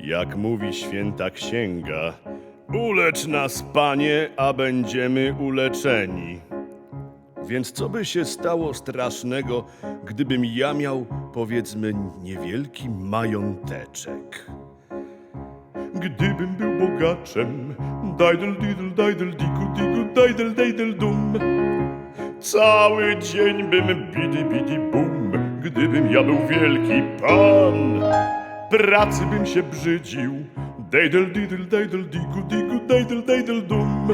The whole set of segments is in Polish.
jak mówi święta księga. Ulecz nas, panie, a będziemy uleczeni. Więc co by się stało strasznego, gdybym ja miał, powiedzmy, niewielki mająteczek? Gdybym był bogaczem, dajdel didel, dajdel diku diku, dajdel dajdel dum. Cały dzień bym bidi bidi bum, gdybym ja był wielki pan. Pracy bym się brzydził, dajdel didel, dajdel diku diku, dajdel dajdel dum.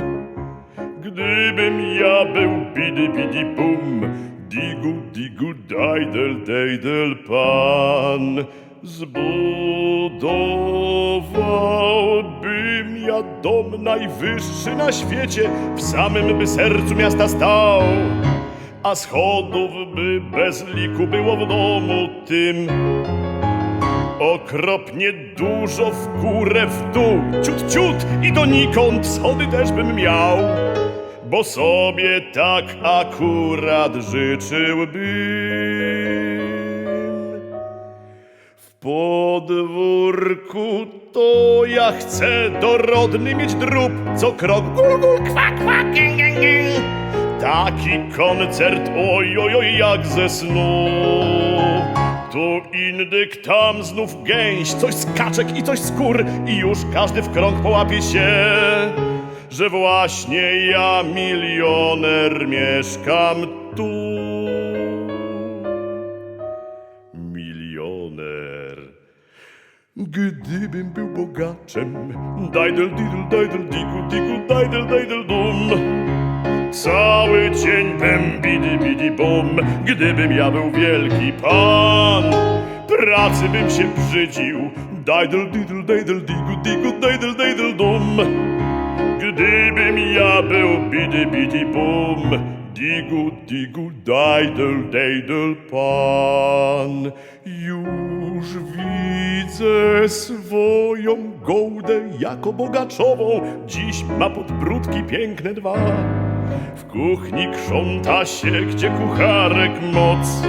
Gdybym ja był bidi bidi bum, digu digu dajdel dajdel pan, zbudowałbym ja dom najwyższy na świecie, w samym by sercu miasta stał, a schodów by bez liku było w domu tym. Okropnie dużo w górę, w dół, ciut, ciut i donikąd schody też bym miał, bo sobie tak akurat życzyłbym. W podwórku to ja chcę dorodny mieć drób, co krok gul, gul, kwa, kwa, gę, gę, gę. Taki koncert, oj, oj, oj, jak ze snu. Tu indyk, tam znów gęś, coś z kaczek i coś z kur i już każdy w krąg połapie się, że właśnie ja milioner mieszkam tu. Milioner. Gdybym był bogaczem, dajdel didel, dajdel digu digu, dajdel dajdel dum. Cały dzień bym bidi bidi bum, gdybym ja był wielki pan. Pracy bym się brzydził, dajdel didel, dajdel digu digu, dajdel dajdel dum. Gdybym ja był bidi bidi bum, digu digu, dajdel dajdel pan. Już widzę swoją gołdę jako bogaczową, dziś ma podbródki piękne dwa. W kuchni krząta się, gdzie kucharek moc.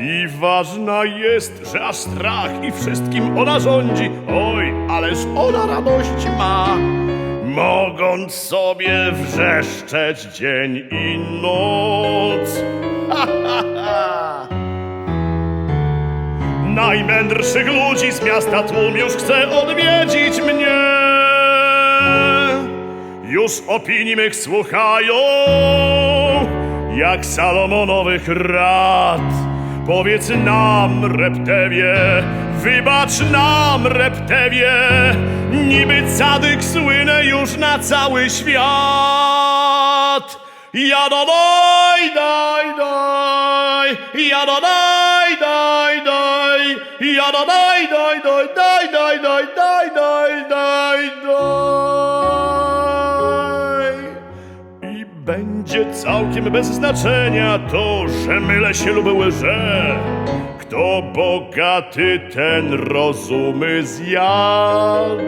I ważna jest, że aż strach i wszystkim ona rządzi. Oj, ależ ona radość ma, mogąc sobie wrzeszczeć dzień i noc. Najmędrszych ludzi z miasta tłum już chce odwiedzić mnie. Już opinii mych słuchają, jak Salomonowych rad. Powiedz nam, reptewie, wybacz nam, reptewie, niby cadyk słynę już na cały świat. Ja do daj, daj, daj, ja do daj, daj, daj, ja do daj, daj, daj, daj, daj, daj, daj, daj, daj, daj. Będzie całkiem bez znaczenia to, że mylę się lub łże. Kto bogaty, ten rozumy zjadł.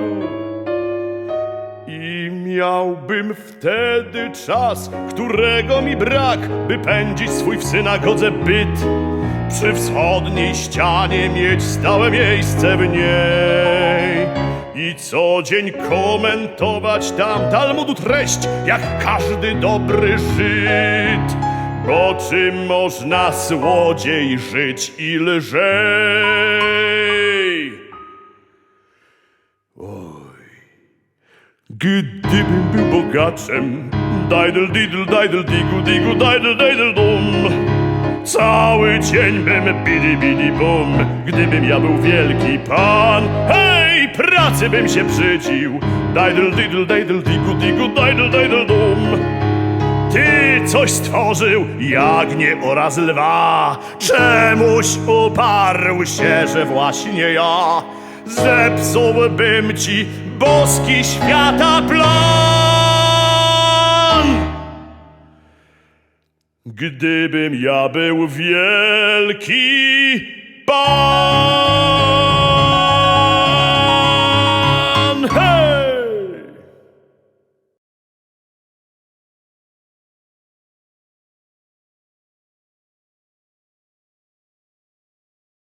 I miałbym wtedy czas, którego mi brak, by pędzić swój w synagodze byt. Przy wschodniej ścianie mieć stałe miejsce w niej. I co dzień komentować tam Talmudu treść, jak każdy dobry Żyd. Bo czym można słodziej żyć i lżej? Gdybym był bogaczem, dajdel didel, dajdel digu digu, dajdel dajdel dum. Cały dzień bym bidi bidi bum, gdybym ja był wielki pan. Pracy bym się brzydził, dajdel didel, dajdel digu digu, dajdel dajdel dum. Ty coś stworzył, jagnię oraz lwa, czemuś uparł się, że właśnie ja zepsułbym ci boski świata plan. Gdybym ja był wielki pan.